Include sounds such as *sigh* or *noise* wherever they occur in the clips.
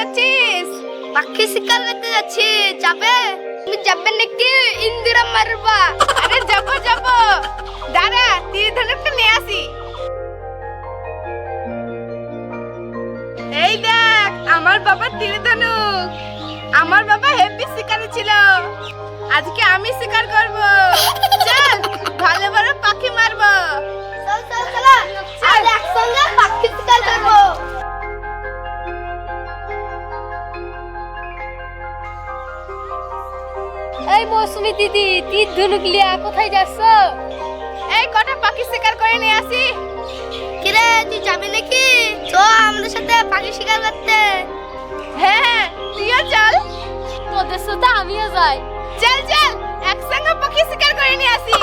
যাচ্ছিস? পাখি শিকার করতে যাচ্ছি যাবে? তুমি যাবে নাকি ইন্দিরা মারবা? আরে যাব যাব। দাঁড়া তীর ধনুকটা নিয়ে আসি। এই দেখ আমার বাবা তীর ধনুক আমার বাবা হেভি শিকারি ছিল। আজকে আমি শিকার করব। চল ভালো ভালো পাখি মারবো। চল চল চল আর একসঙ্গে পাখি শিকার করব। এই মৌসুমি দিদি তীর ধনুক লিয়া কোথায় যাচ্ছ? এই কটা পাখি শিকার করে নিয়ে আসি। কিরে তুই যাবি নাকি? তো আমাদের সাথে পাখি শিকার করতে। হ্যাঁ হ্যাঁ তুইও চল। তোদের সাথে আমিও যাই। চল চল একসঙ্গে পাখি শিকার করে নিয়ে আসি।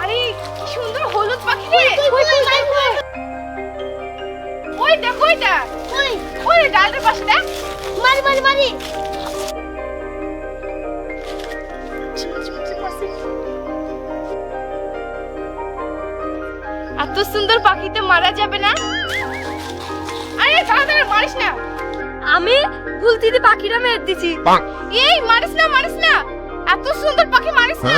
আরে কি সুন্দর হলুদ পাখি রে। ওই দেখ ওইটা। ওই ডালের পাশে দেখ। মারি মারি মারি এত সুন্দর পাখিতে মারা যাবে না? আরে তাড়াতাড়ি মারিস না। আমি গুলতিতে পাখিটা মেরে দিছি। এই মারিস না মারিস না। এত সুন্দর পাখি মারিস না।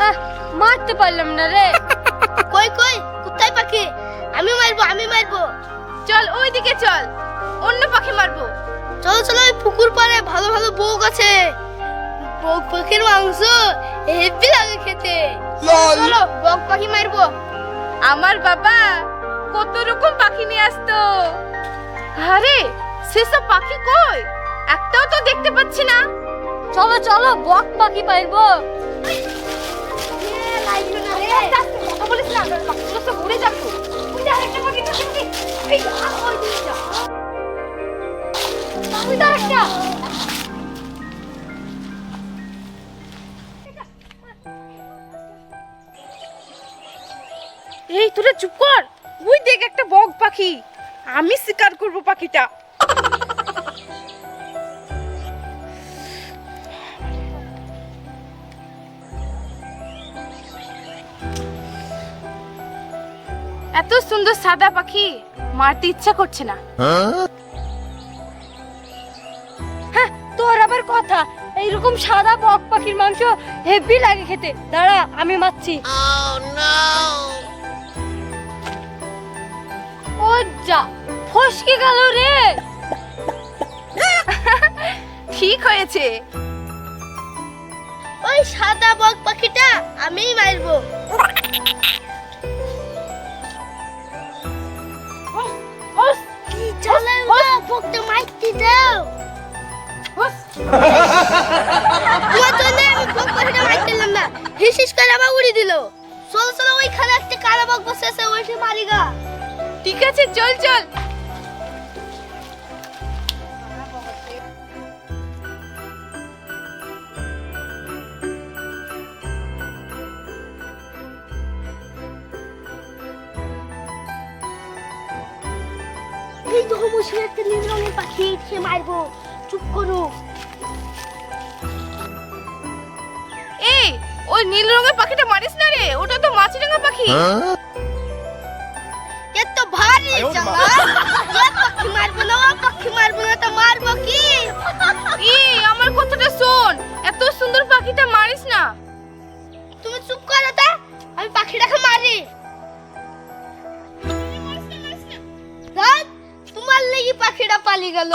আহ, মারতে পারলাম না রে। *laughs* কই কই কোথায় পাখি? আমি মারবো আমি মারবো চল ওইদিকে চল অন্য পাখি মারবো চলো চলো ওই পুকুর পাড়ে ভালো ভালো বউক আছে বউক পাখির মাংস হেভি লাগে খেতে চলো বক পাখি মারবো আমার বাবা কত রকম পাখি নিয়ে আসতো আরে সেসব পাখি কই একটাও তো দেখতে পাচ্ছি না চলো চলো বক পাখি পাইবো কথা বলিস না পাখিগুলো তো উড়ে যাব এই আ, ওই দিকে যা ওই দেখ এই তোরা চুপ কর। ওই দেখ একটা বক পাখি। আমি শিকার করব পাখিটা। এত সুন্দর সাদা পাখি মারতে ইচ্ছা করছে না। হ্যাঁ তোর আবার কথা। এইরকম সাদা বক পাখির মাংস হেভি লাগে খেতে। দাঁড়া, আমি মারছি। ও যা, ফসকে গেল রে। ঠিক হয়েছে। ওই সাদা বক পাখিটা আমিই মারবো। চলে না বকটা মারতে দাও হোস। তোমার জন্য আমি বক পাখিটা মারতে দিলাম না। হিস হিস করে আবার উড়ে দিল। চলো চলো ওইখানে একটা কালো বক বসে আছে ওইটা মারি গা ঠিক আছে চল চল। এই দেখো মুশকিল একটা নীল রঙের পাখি সে মারবো। চুপ করো। এই ওই নীল রঙের পাখিটা মারিস না রে? ওটা তো মাছরাঙা পাখি। এ তো ভারী চালা পাখি মারবো না পাখি মারবো না তো মারবো কি? এই আমার কথাটা শোন। গেল।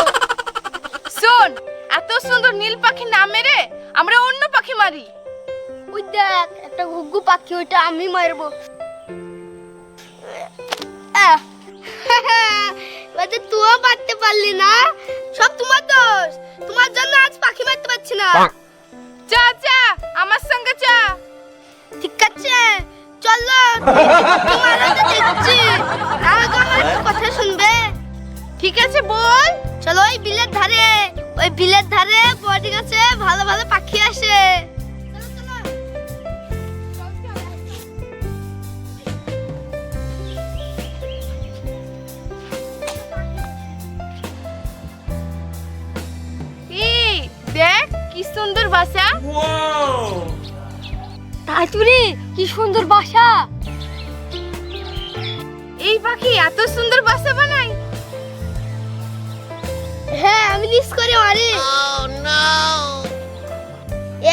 শোন এত সুন্দর নীল পাখি না মেরে আমরা অন্য পাখি মারি। ওই দেখ একটা ঘুঘু পাখি ওইটা আমি মারবো। আহ, এবার তুইও মারতে পারলি না? সব তোমার দোষ। তোমার জন্য আজ পাখি মারতে পারছি না। চা চা আমার সঙ্গে চা ঠিক আছে চলো। তোমার হাতে দিচ্ছি আমার কথা শুনবে? ঠিক আছে বল। চলো ওই বিলের ধারে ওই বিলের ধারে বডি গাছে ভালো ভালো পাখি আসে। দেখ কি সুন্দর বাসা! তাই কি সুন্দর বাসা। এই পাখি এত সুন্দর বাসা বানায়। আমি লিস করে মারি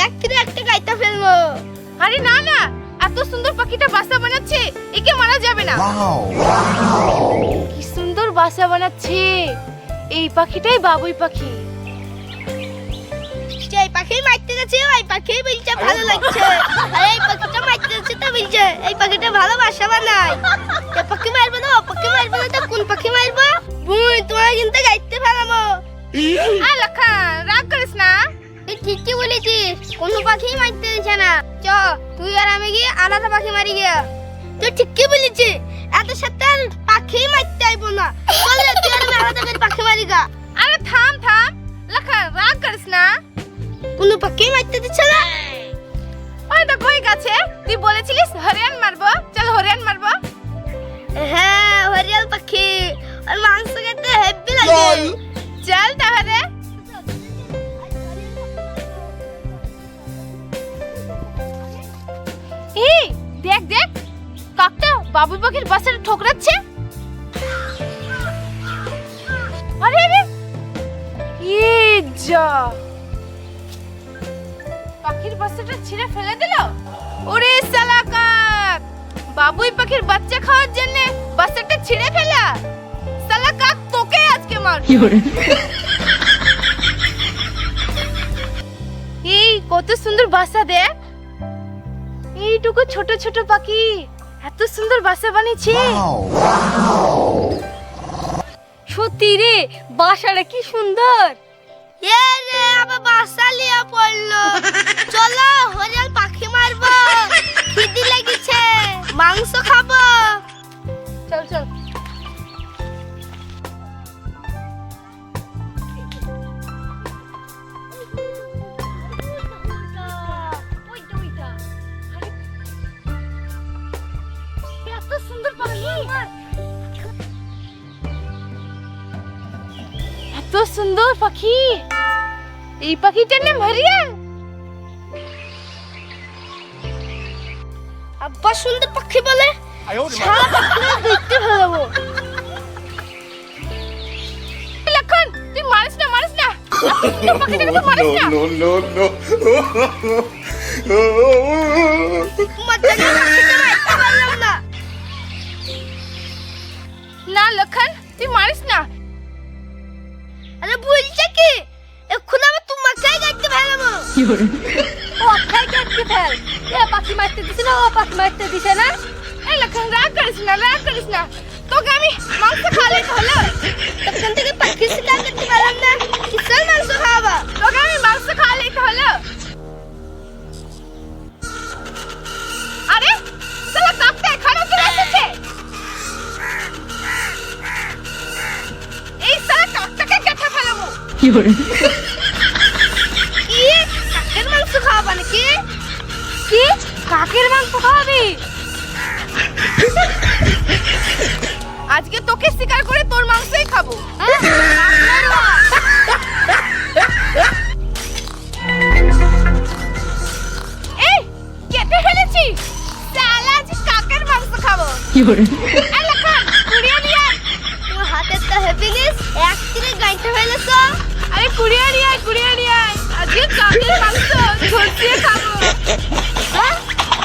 এক থেকে একটা গাইতা ফেলব। আরে না না। এত সুন্দর পাখিটা বাসা বানাচ্ছে একে মারা যাবে না। কি সুন্দর বাসা বানাচ্ছে। এই পাখিটাই বাবুই পাখি। এই পাখি মারতে যাচ্ছে ওই পাখি বলছে ভালো লাগছে। আর এই পাখিটা মারতে যাচ্ছে তো বলছে এই পাখিটা ভালো বাসা বানায়। এ পাখি মারবো না ও পাখি আর লক্ষণ রাগ করিস না তুই ঠিকই বলেছিস কোনো পাখি মারতে দিচ্ছে না চ তুই আর আমি গিয়ে আলাদা পাখি মারি গিয়া তুই ঠিকই বলেছিস এত সাথে আর পাখি মারতে আইবো না চল রে, তুই আর আমি আলাদা করে পাখি মারি গা আরে থাম থাম লক্ষণ রাগ করিস না কোনো পাখি মারতে দিচ্ছে না ওই তো কই গাছে তুই বলেছিলিস হরিয়ান মারবো চল হরিয়ান মারবো হ্যাঁ হরিয়াল পাখি আর মাংস খেতে হেভি লাগে চল তাহলে। এই, দেখ দেখ, কাকটা বাবুই পাখির বাসাটা ঠোকরাচ্ছে। আরে আরে যা পাখির বাচ্চাটা ছিঁড়ে ফেলে দিল? ওরে সালা কাক, বাবুই পাখির বাচ্চা খাওয়ার জন্য বাচ্চাটা ছিঁড়ে ফেলা? সালা এই কত সুন্দর বাসা দেখ। এইটুকু ছোট ছোট পাখি। এত সুন্দর বাসা বানিয়েছে। সত্যি রে বাসাটা কি সুন্দর। এ রে বাসা লিয়া পড়ল। চলো হরিয়াল পাখি মারবো। খিদি লেগেছে। মাংস খাব। চল চল। সুন্দর পাখি এই পাখিটার নাম হরিয়ান আব্বা সুন্দর পাখি বলে সারা পাখিটা দেখতে ফেলাবো লক্ষণ তুই মারিস না মারিস না এত সুন্দর পাখিটাকে তুই মারিস না no, no, no. মজা নিয়ে পাখিটা মারতে পারলাম না না লক্ষণ তুই মারিস না আরে বলছে কি? এখন আবার তোমাকেই গাইতে ফেলাবো। ও খাই গাইতে ফেল। এ পাখি মারতে দিছে না ও পাখি মারতে দিছে না? এই লক্ষণ রাগ করিস না রাগ করিস না। তোকে আমি মাংস খাওয়ালে হলো। তখন থেকে পাখি শিকার করতে পারলাম কি কাকের মাংস খাওয়াবা নাকি? কি? কাকের মাংস খাওয়াবি? আজকে তোকে শিকার করে তোর মাংসই খাব। হ্যাঁ? এই কেটে ফেলেছি। সালা আজ কাকের মাংস খাব। নিয়ে আয়। তোমার হাতের তো হ্যাপিনেস এক তীরে গাইতে ফেলেছ। আরে কুড়িয়ে নিয়ে আয় কুড়িয়ে নিয়ে আয়। আজকে কাকের মাংস ঝরছিয়ে খাব। হ্যাঁ?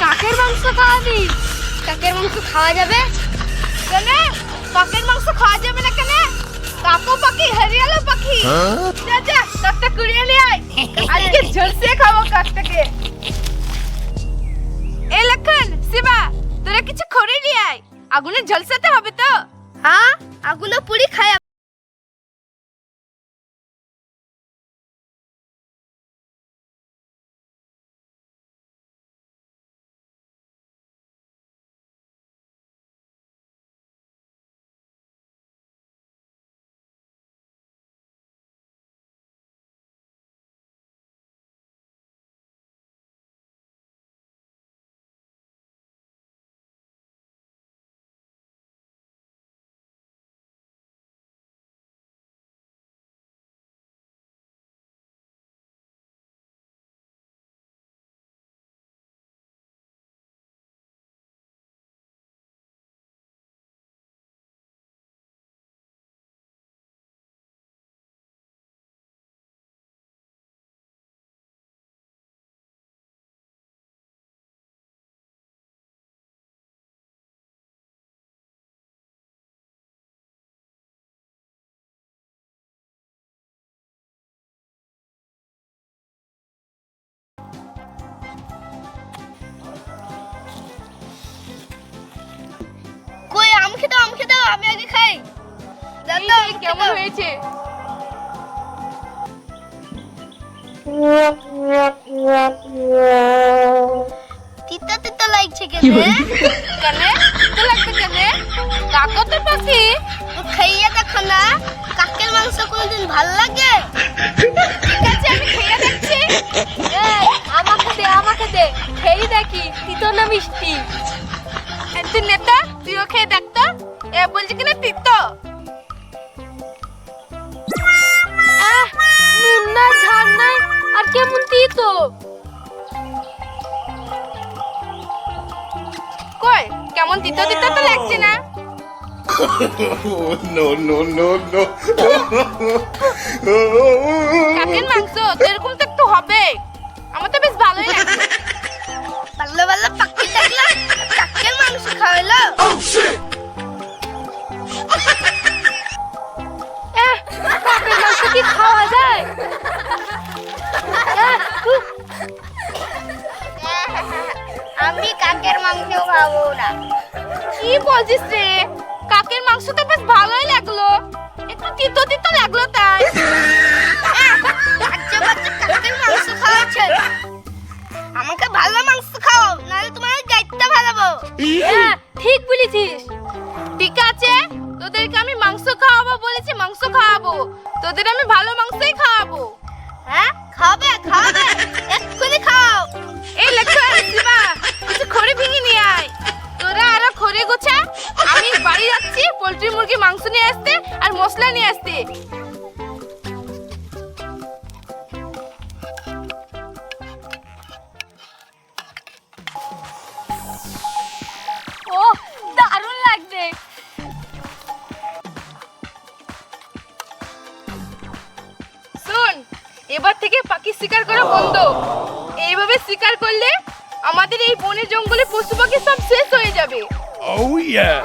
কাকের মাংস খাওয়াবি? কাকের মাংস খাওয়া যাবে? কেন? কাকের মাংস খাওয়া যাবে না কেন? কাকো পাখি, হরিয়ালো পাখি। যা যা, কাকটা কুড়িয়ে নিয়ে আয়। আজকে ঝলসিয়ে খাব কাকটাকে। এ লক্ষণ, শিবা, তোরা কিছু খড়ি নিয়ে আয়। আগুনে ঝলসাতে হবে তো। হ্যাঁ? আগুনে পুরি খায় মুখে দাও আমি আগে খাই। দাও কেমন হয়েছে? তিতা তিতা লাগছে কেন? কেনে? তো লাগবে কেনে? কাকা তো পাখি। তো খাইয়ে দেখো না কাকের মাংস কোনদিন ভালো লাগে? ঠিক আছে আমি খেয়ে দেখছি। আমাকে দে আমাকে দে। খেয়ে দেখি তিতো না মিষ্টি? *laughs* No, no, no, no. কাকের মাংস তো এরকম তো একটু হবে। আমার তো বেশ ভালোই লাগছে। ভালো ভালো পাখি দেখলা কাকের মাংস কাকের কি খাওয়া যায়? আমি কাকের মাংস খাব না। কি বলছিস রে? কাকের মাংস তো বেশ ভালোই লাগল। একটু তিতো তিতো লাগল তাই। কাকের মাংস খাওয়াচ্ছে। আমাকে ভালো মাংস খাও নাহলে তোমার গাইতে ভালাবো এহ, ঠিক বলেছিস। ঠিক আছে তোদেরকে আমি মাংস খাওয়াবো বলেছি মাংস খাওয়াবো। তোদের আমি ভালো মাংসই খাওয়াবো। হ্যাঁ খাবে খাবে পোলট্রি মুরগি মাংস নিয়ে আসতে আর মশলা নিয়ে আসতে। ও দারুণ লাগবে শুন এবার থেকে পাখি শিকার করা বন্ধ। এইভাবে শিকার করলে আমাদের এই বনে জঙ্গলে পশু পাখি সব শেষ হয়ে যাবে। Oh, yeah.